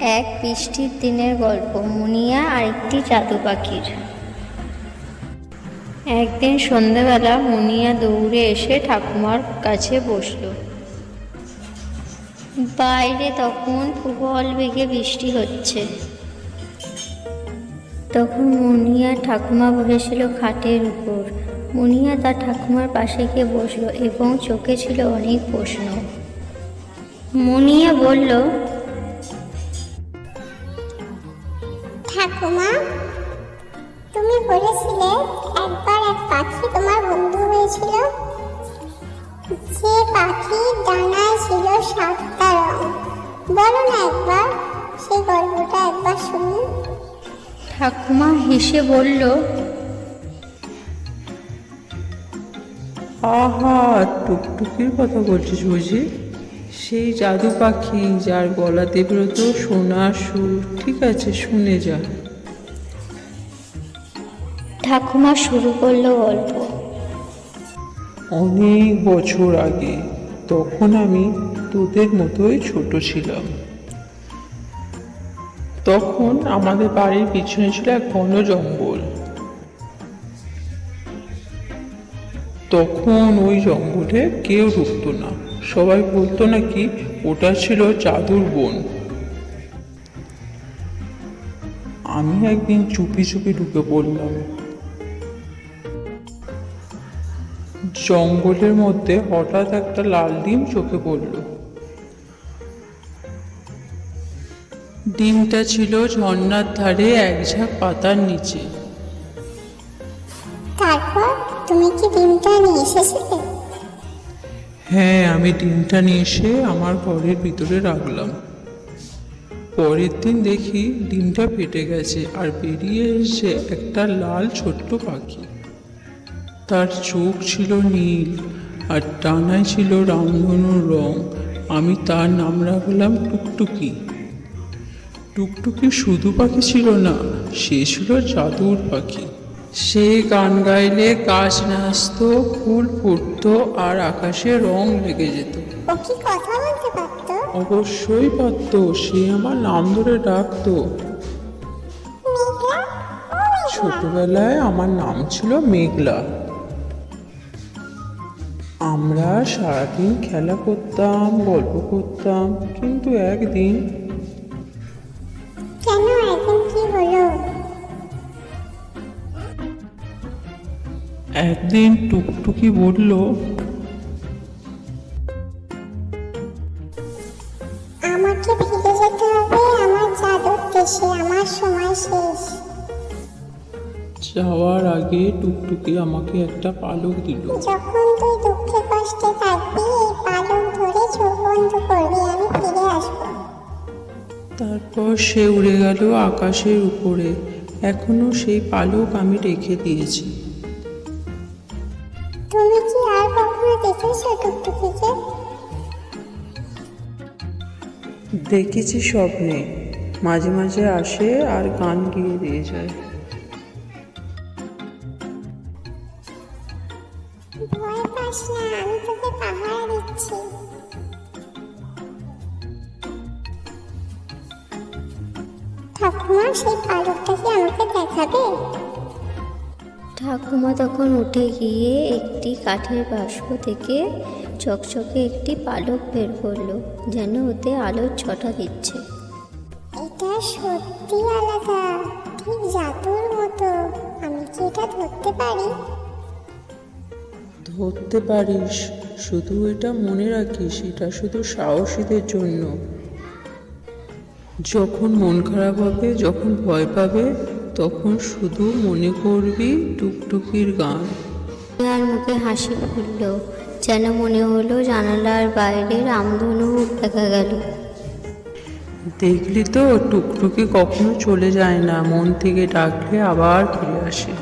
এক বৃষ্টির দিনের গল্প, মুনিয়া আর একটি জাদু পাখির। একদিন সন্ধেবেলা মুনিয়া দৌড়ে এসে ঠাকুমার কাছে বসল। বাইরে তখন প্রবল বেগে বৃষ্টি হচ্ছে। তখন মুনিয়া ঠাকুমা বসেছিল খাটের উপর। মুনিয়া তার ঠাকুমার পাশে গিয়ে বসল এবং চোখে ছিল অনেক প্রশ্ন। মুনিয়া বলল ঠাকুমা তুমি বলেছিলে একবার এক পাখি তোমার বন্ধু হয়েছিল। যে পাখির ডানায় ছিল সাতটা রং। বলো না একবার সেই গল্পটা একবার শুনি। ঠাকুমা হেসে বলল আহা টুকটুকির কথা বলছিস বুঝি? সেই জাদু পাখি যার গলাতে বেরোতো সোনার সুর। ঠিক আছে শুনে যা। ঠাকুমা শুরু করল গল্প। অনেক বছর আগে তখন আমি তোদের মতোই ছোট ছিলাম। তখন আমাদের বাড়ির পিছনে ছিল এক ঘন জঙ্গল। তখন ওই জঙ্গলে কেউ ঢুকতো না। সবাই বলতো নাকি ওটা ছিল জাদুর বন। আমি একদিন চুপি চুপি ঢুকে পড়লাম। জঙ্গলের মধ্যে হঠাৎ একটা লাল ডিম চোখে পড়ল। ডিমটা ছিল ঝর্ণার ধারে এক ঝাঁক পাতার নিচে। তারপর তুমি কি ডিমটা নিয়ে এসেছিলে? হ্যাঁ আমি ডিমটা নিয়ে এসে আমার ঘরের ভিতরে রাখলাম। পরের দিন দেখি ডিমটা ফেটে গেছে আর বেরিয়ে এসে একটা লাল ছোট্ট পাখি। তার চোখ ছিল নীল আর ডানায় ছিল রামধনুর রং। আমি তার নাম রাখলাম টুকটুকি। টুকটুকি শুধু পাখি ছিল না সে ছিল জাদুর পাখি। সে গান গাইলে গাছ নাচতো ফুল ফুটতো আর আকাশে রং লেগে যেত। ও কি কথা বলতে পারতো? অবশ্যই পারতো সে আমার নাম ধরে ডাকতো। ছোটবেলায় আমার নাম ছিল মেঘলা। আমরা সারাদিন খেলা করতাম গল্প করতাম কিন্তু একদিন কেন একদিন কি হলো? একদিন টুকটুকি বলল আমাকে ফিরে যেতে হবে আমার জাদুর দেশে আমার সময় শেষ। যাওয়ার আগে টুকটুকি আমাকে একটা পালক দিল। যখন তুই কষ্টে থাকবি এই পালক ধরে চোখ বন্ধ করবি আমি ফিরে আসব। তারপর সে উড়ে গেল আকাশের উপরে। এখনও সেই পালক আমি রেখে দিয়েছি। তুমি কি আর কখনো দেখেছ টুকটুকিকে? দেখেছি স্বপ্নে। মাঝে মাঝে আসে আর গান গিয়ে দিয়ে যায়। ভয় পাস না আমি তোকে পাহারা দিচ্ছি ঠাকুমা সেই পালকটা কি আমাকে দেখাবে? ঠাকুমা তখন উঠে গিয়ে একটি কাঠের বাস্ক থেকে চকচকে একটি পালক বের করল যেন ওতে আলোর ছটা দিচ্ছে। এটা সত্যি আলাদা ঠিক জাদুর মতো। আমি কি এটা ধরতে পারি? ধরতে পারিস। শুধু এটা মনে রাখিস এটা শুধু সাহসীদের জন্য। যখন মন খারাপ হবে যখন ভয় পাবে তখন শুধু মনে করবি টুকটুকির গান। আর মুখে হাসি ফুটল যেন মনে হলো জানালার বাইরে রামধনু দেখা গেল। দেখলি তো টুকটুকি কখনো চলে যায় না মন থেকে ডাকলে আবার ফিরে আসে।